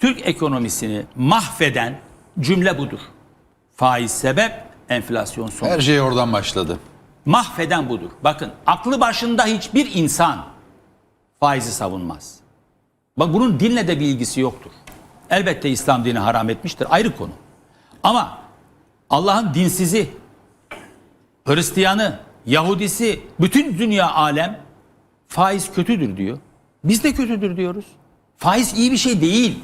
Türk ekonomisini mahveden cümle budur. Faiz sebep, enflasyon sonuç. Her şey oradan başladı. Mahveden budur. Bakın aklı başında hiçbir insan faizi savunmaz. Bak bunun dinle de bir ilgisi yoktur. Elbette İslam dini haram etmiştir ayrı konu. Ama Allah'ın dinsizi, Hristiyanı, Yahudisi, bütün dünya alem faiz kötüdür diyor. Biz de kötüdür diyoruz. Faiz iyi bir şey değil.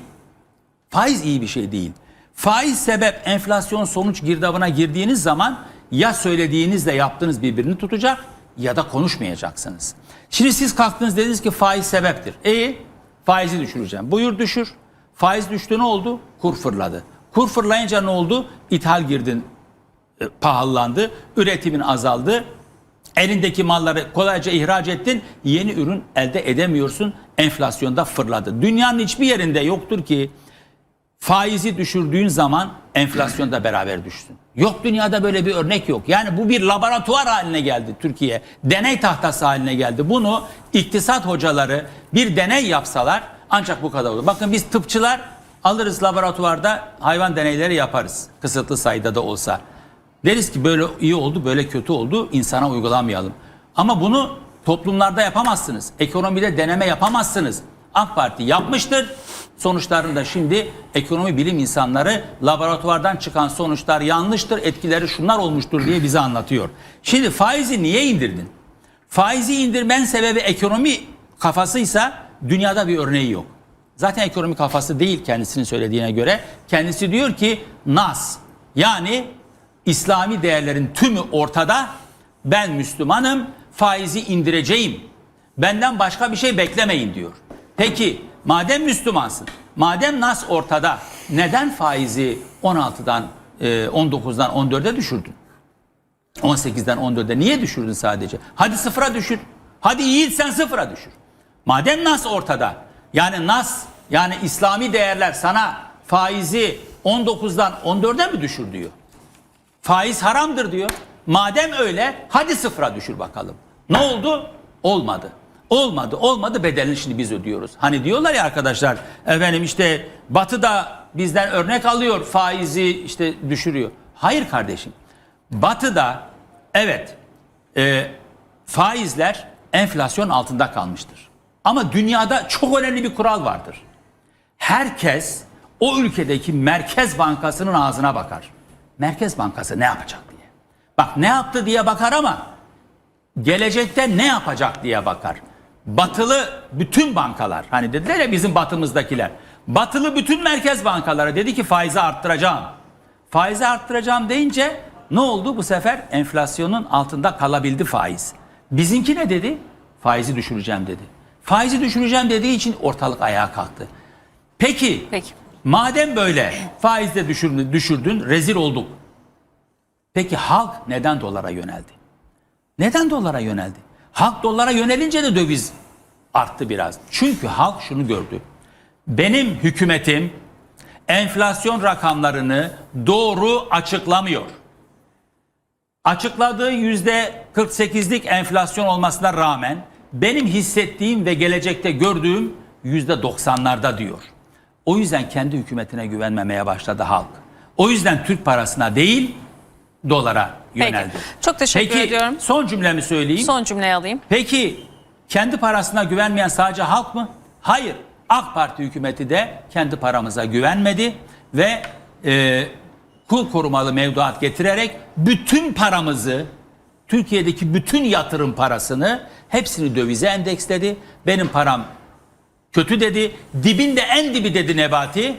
Faiz iyi bir şey değil. Faiz sebep enflasyon sonuç girdabına girdiğiniz zaman ya söylediğinizle yaptığınız birbirini tutacak ya da konuşmayacaksınız. Şimdi siz kalktınız dediniz ki faiz sebeptir. İyi faizi düşüreceğim. Buyur düşür. Faiz düştü ne oldu? Kur fırladı. Kur fırlayınca ne oldu? İthal girdin e, pahalandı. Üretimin azaldı. Elindeki malları kolayca ihraç ettin. Yeni ürün elde edemiyorsun. Enflasyonda fırladı. Dünyanın hiçbir yerinde yoktur ki faizi düşürdüğün zaman enflasyon da beraber düşsün. Yok dünyada böyle bir örnek yok. Yani bu bir laboratuvar haline geldi Türkiye. Deney tahtası haline geldi. Bunu iktisat hocaları bir deney yapsalar ancak bu kadar olur. Bakın biz tıpçılar alırız laboratuvarda hayvan deneyleri yaparız. Kısıtlı sayıda da olsa. Deriz ki böyle iyi oldu, böyle kötü oldu, insana uygulamayalım. Ama bunu toplumlarda yapamazsınız. Ekonomide deneme yapamazsınız. AK Parti yapmıştır. Sonuçlarında şimdi ekonomi bilim insanları laboratuvardan çıkan sonuçlar yanlıştır, etkileri şunlar olmuştur diye bize anlatıyor. Şimdi faizi niye indirdin? Faizi indirmen sebebi ekonomi kafasıysa dünyada bir örneği yok. Zaten ekonomi kafası değil kendisinin söylediğine göre. Kendisi diyor ki nas yani İslami değerlerin tümü ortada. Ben Müslümanım, faizi indireceğim. Benden başka bir şey beklemeyin diyor. Peki madem Müslümansın, madem nas ortada, neden faizi 16'dan e, 19'dan 14'e düşürdün? 18'den 14'e niye düşürdün sadece? Hadi sıfıra düşür. Hadi iyi sen sıfıra düşür. Madem nas ortada, yani nas yani İslami değerler sana faizi 19'dan 14'e mi düşür diyor? Faiz haramdır diyor. Madem öyle hadi sıfıra düşür bakalım. Ne oldu? Olmadı. Olmadı. Olmadı bedelini şimdi biz ödüyoruz. Hani diyorlar ya arkadaşlar efendim işte Batı da bizden örnek alıyor faizi işte düşürüyor. Hayır kardeşim. Batı'da evet e, faizler enflasyon altında kalmıştır. Ama dünyada çok önemli bir kural vardır. Herkes o ülkedeki Merkez Bankası'nın ağzına bakar. Merkez Bankası ne yapacak diye. Bak ne yaptı diye bakar ama gelecekte ne yapacak diye bakar. Batılı bütün bankalar hani dediler ya bizim batımızdakiler. Batılı bütün merkez bankalara dedi ki faizi arttıracağım. Faizi arttıracağım deyince ne oldu bu sefer? Enflasyonun altında kalabildi faiz. Bizimki ne dedi? Faizi düşüreceğim dedi. Faizi düşüreceğim dediği için ortalık ayağa kalktı. Peki, Peki. madem böyle faizde düşürdün, düşürdün rezil olduk. Peki halk neden dolara yöneldi? Neden dolara yöneldi? Halk dolara yönelince de döviz arttı biraz. Çünkü halk şunu gördü. Benim hükümetim enflasyon rakamlarını doğru açıklamıyor. Açıkladığı yüzde 48'lik enflasyon olmasına rağmen benim hissettiğim ve gelecekte gördüğüm yüzde 90'larda diyor. O yüzden kendi hükümetine güvenmemeye başladı halk. O yüzden Türk parasına değil dolara Peki. yöneldi. Çok teşekkür Peki, ediyorum. son cümlemi söyleyeyim. Son cümleyi alayım. Peki kendi parasına güvenmeyen sadece halk mı? Hayır. AK Parti hükümeti de kendi paramıza güvenmedi ve e, kur korumalı mevduat getirerek bütün paramızı Türkiye'deki bütün yatırım parasını hepsini dövize endeksledi. Benim param kötü dedi. Dibinde en dibi dedi Nebati.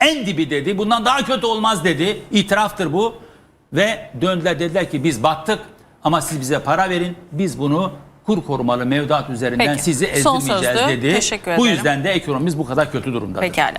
En dibi dedi. Bundan daha kötü olmaz dedi. İtiraftır bu. Ve döndüler dediler ki biz battık ama siz bize para verin. Biz bunu kur korumalı mevduat üzerinden Peki. sizi Son ezdirmeyeceğiz sözlü. dedi. Teşekkür Bu ederim. yüzden de ekonomimiz bu kadar kötü durumda. Pekala.